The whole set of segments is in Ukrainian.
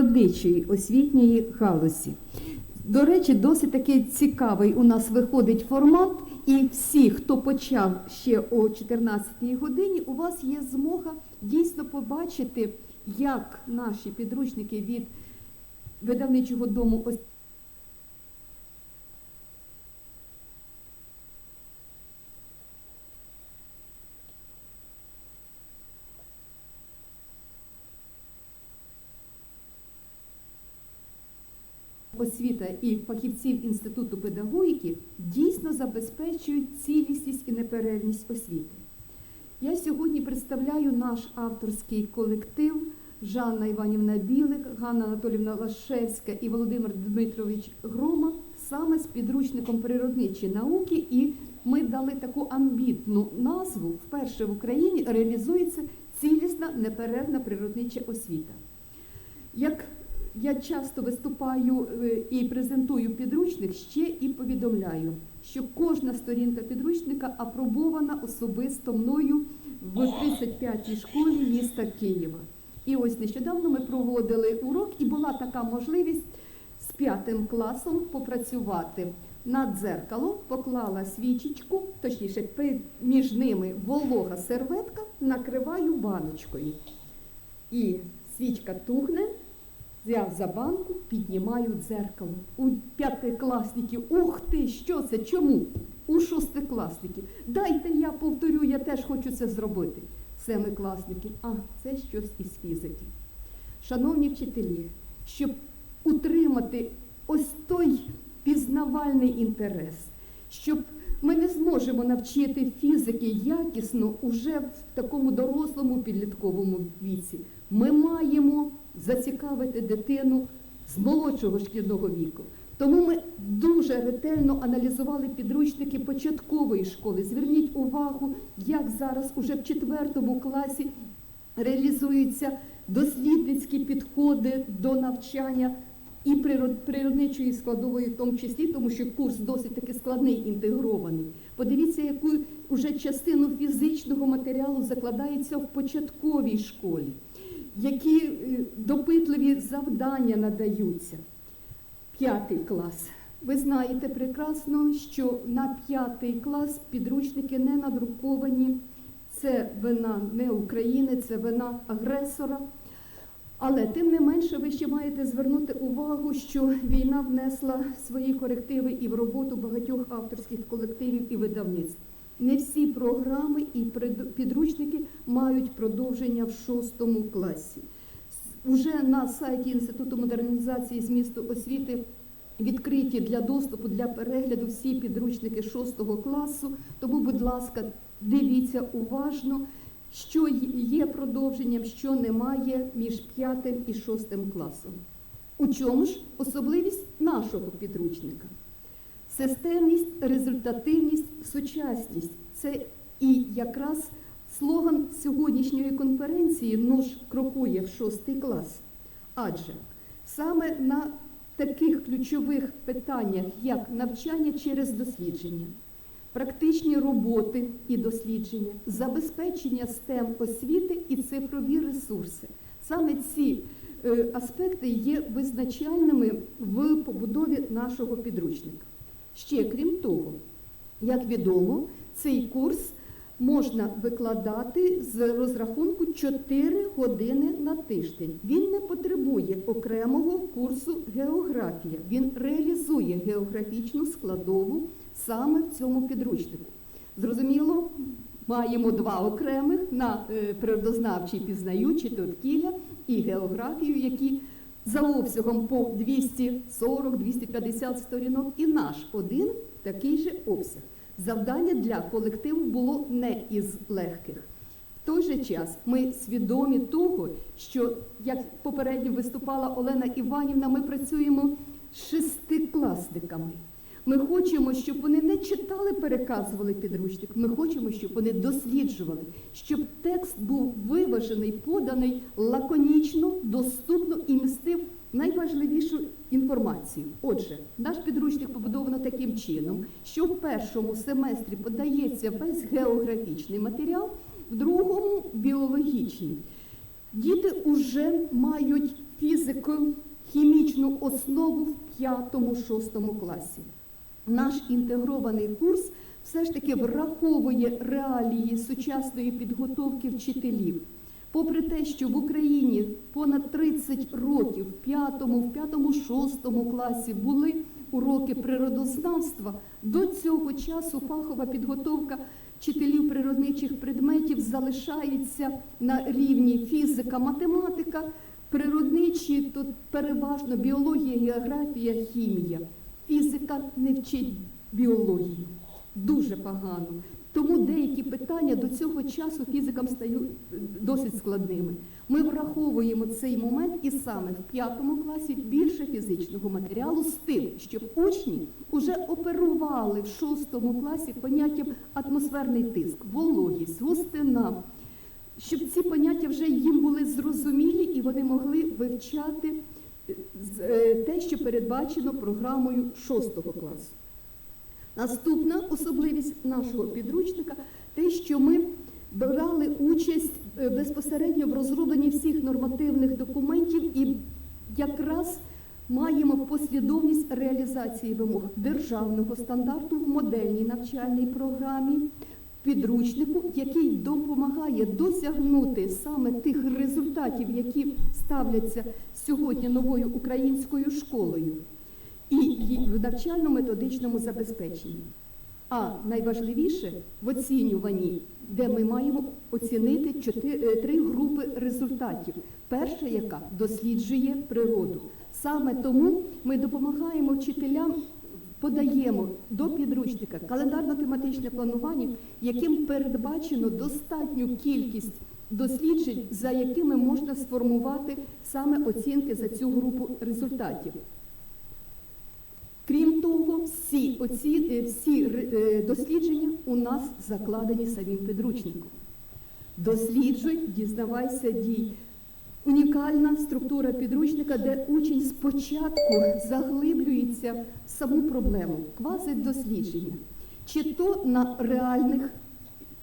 природничої освітньої галузі. До речі, досить такий цікавий у нас виходить формат, і всі, хто почав ще о 14-й годині, у вас є змога дійсно побачити, як наші підручники від видавничого дому освіта і фахівців Інституту педагогіки дійсно забезпечують цілісність і неперервність освіти. Я сьогодні представляю наш авторський колектив Жанна Іванівна Білик, Ганна Анатолівна Лашевська і Володимир Дмитрович Грома саме з підручником природничі науки, і ми дали таку амбітну назву вперше в Україні реалізується цілісна неперервна природнича освіта. Як я часто виступаю е, і презентую підручник, ще і повідомляю, що кожна сторінка підручника апробована особисто мною в 35-й школі міста Києва. І ось нещодавно ми проводили урок, і була така можливість з п'ятим класом попрацювати. На дзеркало поклала свічечку, точніше, між ними волога серветка, накриваю баночкою. І свічка тухне, взяв за банку, піднімаю дзеркало. У п'ятикласників, ух ти, що це? Чому? У шостикласників. Дайте я повторю, я теж хочу це зробити. Семикласники, а це щось із фізики. Шановні вчителі, щоб утримати ось той пізнавальний інтерес, щоб ми не зможемо навчити фізики якісно уже в такому дорослому підлітковому віці. Ми маємо зацікавити дитину з молодшого шкільного віку. Тому ми дуже ретельно аналізували підручники початкової школи. Зверніть увагу, як зараз уже в четвертому класі реалізуються дослідницькі підходи до навчання і природничої складової, в тому числі, тому що курс досить таки складний, інтегрований. Подивіться, яку вже частину фізичного матеріалу закладається в початковій школі, які е, допитливі завдання надаються. П'ятий клас. Ви знаєте прекрасно, що на п'ятий клас підручники не надруковані. Це вина не України, це вина агресора. Але тим не менше ви ще маєте звернути увагу, що війна внесла свої корективи і в роботу багатьох авторських колективів і видавництв. Не всі програми і підручники мають продовження в шостому класі. Уже на сайті Інституту модернізації змісту освіти відкриті для доступу, для перегляду всі підручники 6 класу. Тому, будь ласка, дивіться уважно, що є продовженням, що немає між 5 і 6 класом. У чому ж особливість нашого підручника? Системність, результативність, сучасність це і якраз слоган сьогоднішньої конференції «Нож крокує в шостий клас. Адже саме на таких ключових питаннях, як навчання через дослідження, практичні роботи і дослідження, забезпечення STEM освіти і цифрові ресурси. Саме ці е, аспекти є визначальними в побудові нашого підручника. Ще крім того, як відомо, цей курс можна викладати з розрахунку 4 години на тиждень. Він не потребує окремого курсу географія. Він реалізує географічну складову саме в цьому підручнику. Зрозуміло, маємо два окремих на е, природознавчий пізнаючий довкілля і географію, які за обсягом по 240-250 сторінок, і наш один такий же обсяг. Завдання для колективу було не із легких. В той же час ми свідомі того, що як попередньо виступала Олена Іванівна, ми працюємо з шестикласниками. Ми хочемо, щоб вони не читали, переказували підручник. Ми хочемо, щоб вони досліджували, щоб текст був виважений, поданий лаконічно, доступно і містив найважливішу інформацію. Отже, наш підручник побудовано таким чином, що в першому семестрі подається весь географічний матеріал, в другому біологічний. Діти вже мають фізико-хімічну основу в 5-6 класі. Наш інтегрований курс все ж таки враховує реалії сучасної підготовки вчителів. Попри те, що в Україні понад 30 років в 5, в 5, 6 класі були уроки природознавства, до цього часу фахова підготовка вчителів природничих предметів залишається на рівні фізика, математика, природничі, то переважно біологія, географія, хімія. Фізика не вчить біологію. Дуже погано. Тому деякі питання до цього часу фізикам стають е, досить складними. Ми враховуємо цей момент і саме в п'ятому класі більше фізичного матеріалу з тим, щоб учні вже оперували в шостому класі поняттям атмосферний тиск, вологість, густина, щоб ці поняття вже їм були зрозумілі і вони могли вивчати те, що передбачено програмою шостого класу. Наступна особливість нашого підручника те, що ми брали участь е, безпосередньо в розробленні всіх нормативних документів і якраз маємо послідовність реалізації вимог державного стандарту в модельній навчальній програмі. Підручнику, який допомагає досягнути саме тих результатів, які ставляться сьогодні новою українською школою і в навчально-методичному забезпеченні. А найважливіше в оцінюванні, де ми маємо оцінити чотири, е, три групи результатів. Перша, яка досліджує природу. Саме тому ми допомагаємо вчителям, подаємо до підручника календарно-тематичне планування, яким передбачено достатню кількість досліджень, за якими можна сформувати саме оцінки за цю групу результатів. Крім того, всі, оці, е, всі е, дослідження у нас закладені самим підручником. Досліджуй, дізнавайся, дій. Унікальна структура підручника, де учень спочатку заглиблюється в саму проблему, квазидослідження. Чи то на реальних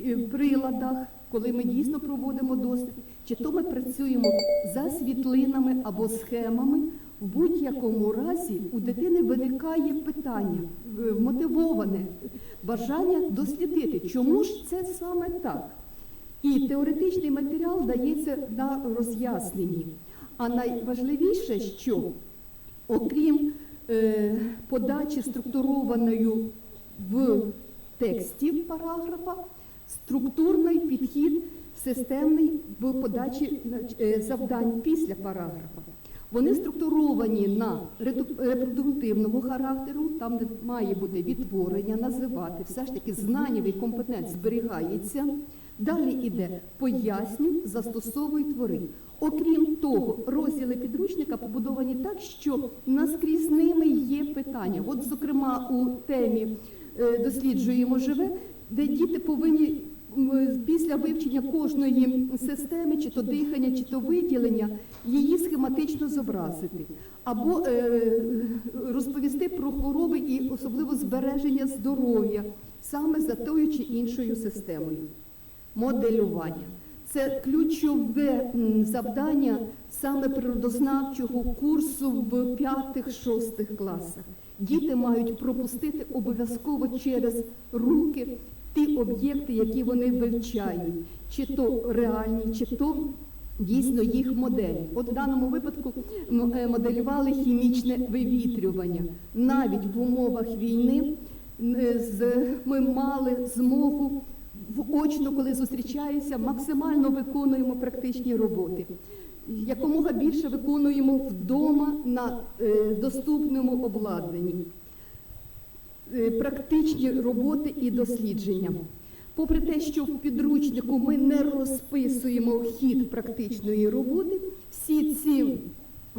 е, приладах, коли ми дійсно проводимо дослід, чи то ми працюємо за світлинами або схемами. В будь-якому разі у дитини виникає питання, е, мотивоване бажання дослідити, чому ж це саме так. І теоретичний матеріал дається на роз'ясненні. А найважливіше, що окрім е, подачі структурованою в тексті параграфа, структурний підхід системний в подачі е, завдань після параграфа. Вони структуровані на репродуктивного характеру, там має бути відтворення, називати, все ж таки знаннєвий компетент зберігається. Далі йде пояснюй, застосовуй твори. Окрім того, розділи підручника побудовані так, що наскрізними є питання. От, зокрема, у темі е, досліджуємо живе, де діти повинні після вивчення кожної системи, чи то дихання, чи то виділення, її схематично зобразити, або е, розповісти про хвороби і особливо збереження здоров'я саме за тою чи іншою системою. Моделювання це ключове завдання саме природознавчого курсу в п'ятих-шостих класах. Діти мають пропустити обов'язково через руки ті об'єкти, які вони вивчають, чи то реальні, чи то дійсно їх моделі. От в даному випадку е, моделювали хімічне вивітрювання. Навіть в умовах війни е, ми мали змогу очно, коли зустрічаюся, максимально виконуємо практичні роботи. Якомога більше виконуємо вдома на е, доступному обладнанні. Е, практичні роботи і дослідження. Попри те, що в підручнику ми не розписуємо хід практичної роботи, всі ці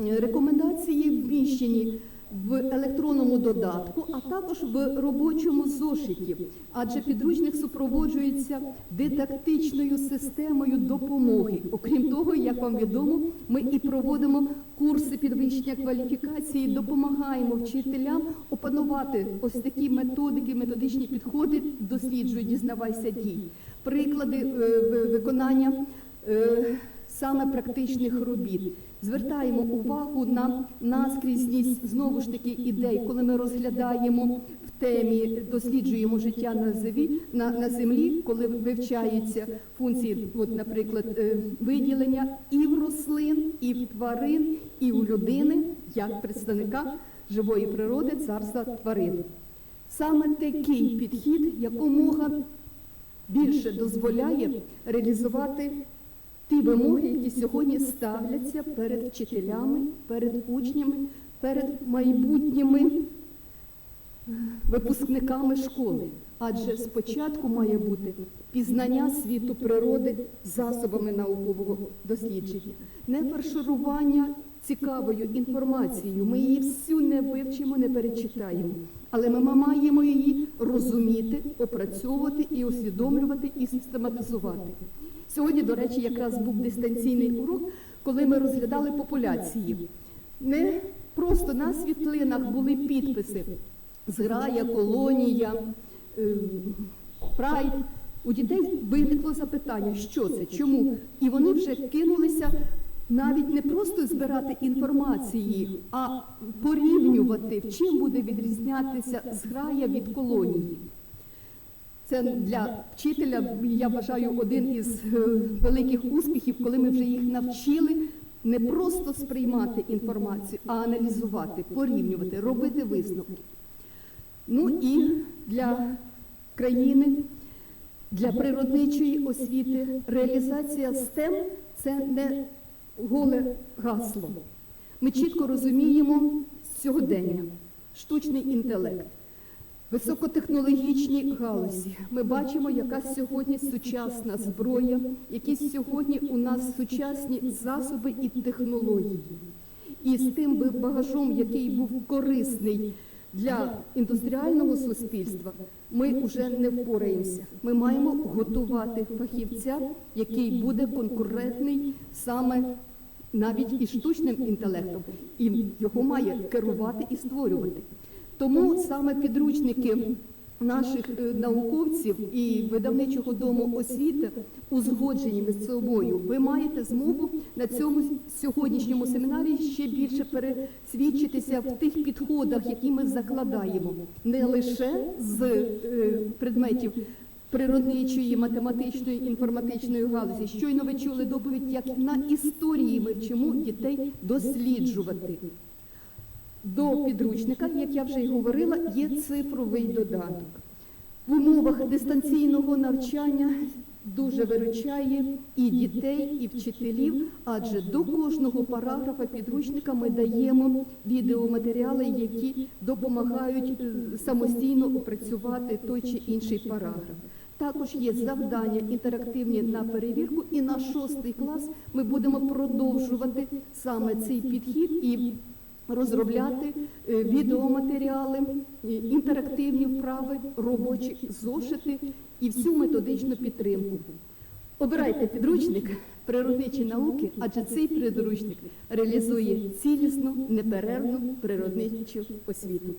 е, рекомендації вміщені в електронному додатку, а також в робочому зошиті, адже підручник супроводжується дидактичною системою допомоги. Окрім того, як вам відомо, ми і проводимо курси підвищення кваліфікації, допомагаємо вчителям опанувати ось такі методики, методичні підходи, досліджуй, дізнавайся дій. Приклади е, виконання е, саме практичних робіт. Звертаємо увагу на наскрізність знову ж таки ідей, коли ми розглядаємо в темі, досліджуємо життя на землі, на, на землі, коли вивчаються функції, от, наприклад, е, виділення і в рослин, і в тварин, і у людини, як представника живої природи, царства тварин. Саме такий підхід якомога більше дозволяє реалізувати ті вимоги, які сьогодні ставляться перед вчителями, перед учнями, перед майбутніми випускниками школи. Адже спочатку має бути пізнання світу природи засобами наукового дослідження, не фарширування цікавою інформацією. Ми її всю не вивчимо, не перечитаємо, але ми маємо її розуміти, опрацьовувати і усвідомлювати і систематизувати. Сьогодні, до речі, якраз був дистанційний урок, коли ми розглядали популяції. Не просто на світлинах були підписи зграя, колонія, е, прайд. У дітей виникло запитання, що це, чому? І вони вже кинулися навіть не просто збирати інформації, а порівнювати, чим буде відрізнятися зграя від колонії. Це для вчителя, я вважаю, один із е, великих успіхів, коли ми вже їх навчили не просто сприймати інформацію, а аналізувати, порівнювати, робити висновки. Ну і для країни, для природничої освіти реалізація STEM – це не голе гасло. Ми чітко розуміємо сьогодення, штучний інтелект, високотехнологічні галузі. Ми бачимо, яка сьогодні сучасна зброя, які сьогодні у нас сучасні засоби і технології. І з тим багажом, який був корисний для індустріального суспільства, ми вже не впораємося. Ми маємо готувати фахівця, який буде конкурентний саме навіть і штучним інтелектом, і його має керувати і створювати. Тому саме підручники наших е, науковців і видавничого дому освіти узгоджені між собою. Ви маєте змогу на цьому сьогоднішньому семінарі ще більше пересвідчитися в тих підходах, які ми закладаємо, не лише з е, предметів. Природничої, математичної, інформатичної галузі. Щойно ви чули доповідь, як на історії ми вчимо дітей досліджувати. До підручника, як я вже й говорила, є цифровий додаток. В умовах дистанційного навчання дуже виручає і дітей, і вчителів, адже до кожного параграфа підручника ми даємо відеоматеріали, які допомагають е, самостійно опрацювати той чи інший параграф. Також є завдання інтерактивні на перевірку, і на шостий клас ми будемо продовжувати саме цей підхід і розробляти е, відеоматеріали, інтерактивні вправи, робочі зошити і всю методичну підтримку. Обирайте підручник природничі науки, адже цей підручник реалізує цілісну, неперервну природничу освіту.